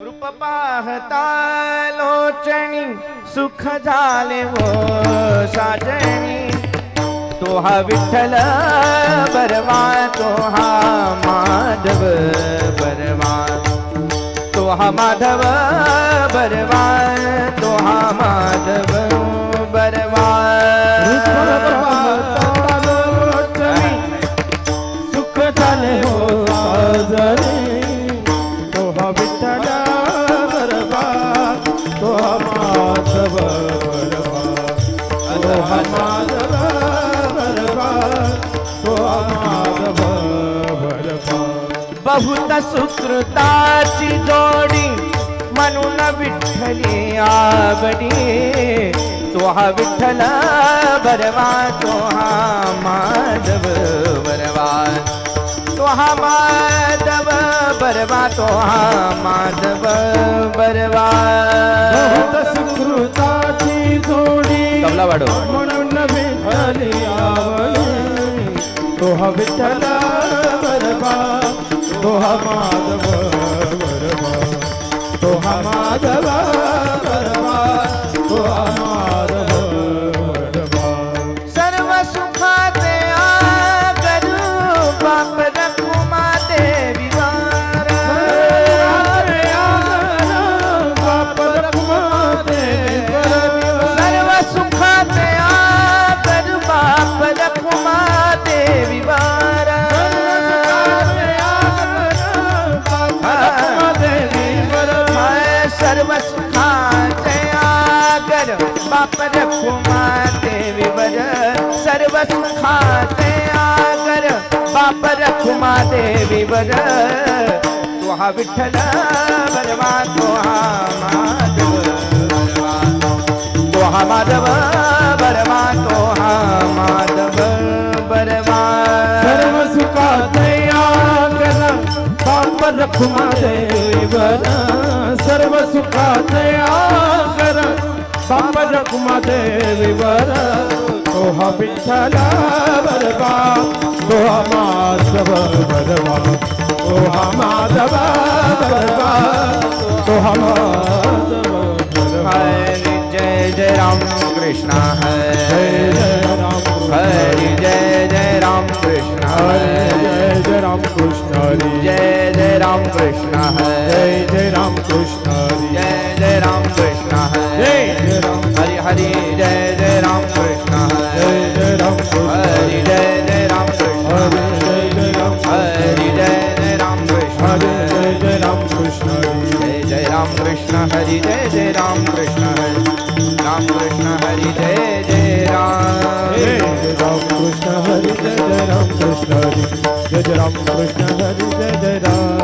रूप पाहता लोचणी सुख झाले वो साजणी तो हा विठ्ठल बरवा तो हा माधव बरवा. तो हा माधव बरवा तो हा माधव अहुत सुकृताची जोडी म्हणून विठ्ठली आवडी. तोहा विठ्ठल बरवा तोहा माधव बरवा. तोहा माधव बरवा तोहा माधव बरवा. सुकृताची जोडी कमला वाडो म्हणून विठ्ठली आवडी. तोहा विठ्ठला માધવા તો હા માધવ તો હા માધવા हाय सर्व सुखाचे आगर बाप रखुमा देवी वर सर्व सुखाचे आगर बाप रखुमा देवी वर तो हा विठ्ठल बरवा तो हा माधव बरवा तो हा माधव बरवा तो हा माधव देवर सर्व सुखाचे आगर बाप रखुमा देवीवर तो हा विठ्ठला बरबा तो हा माधव बरबा। तो हा माधव बरबा। तो हा माधव हरि जय जय राम कृष्ण। जय जय राम हरि जय जय राम कृष्ण हरे जय। जय राम कृष्ण हरी जय जय राम कृष्ण हरे जय जय राम कृष्ण हरी जय जय राम कृष्ण हरे जय जय राम हरि हरि जय जय राम कृष्ण जय हरे जय राम कृष्ण हरि जय जय राम कृष्ण हरे जय जय राम कृष्ण हरि जय जय राम कृष्ण हरे जय जय राम कृष्ण हरी जय जय राम कृष्ण हरि राम कृष्ण हरि जय जय राम जय जय राम कृष्ण हरी जय जय राम कृष्ण हरी जय जय राम कृष्ण हरी जय जय राम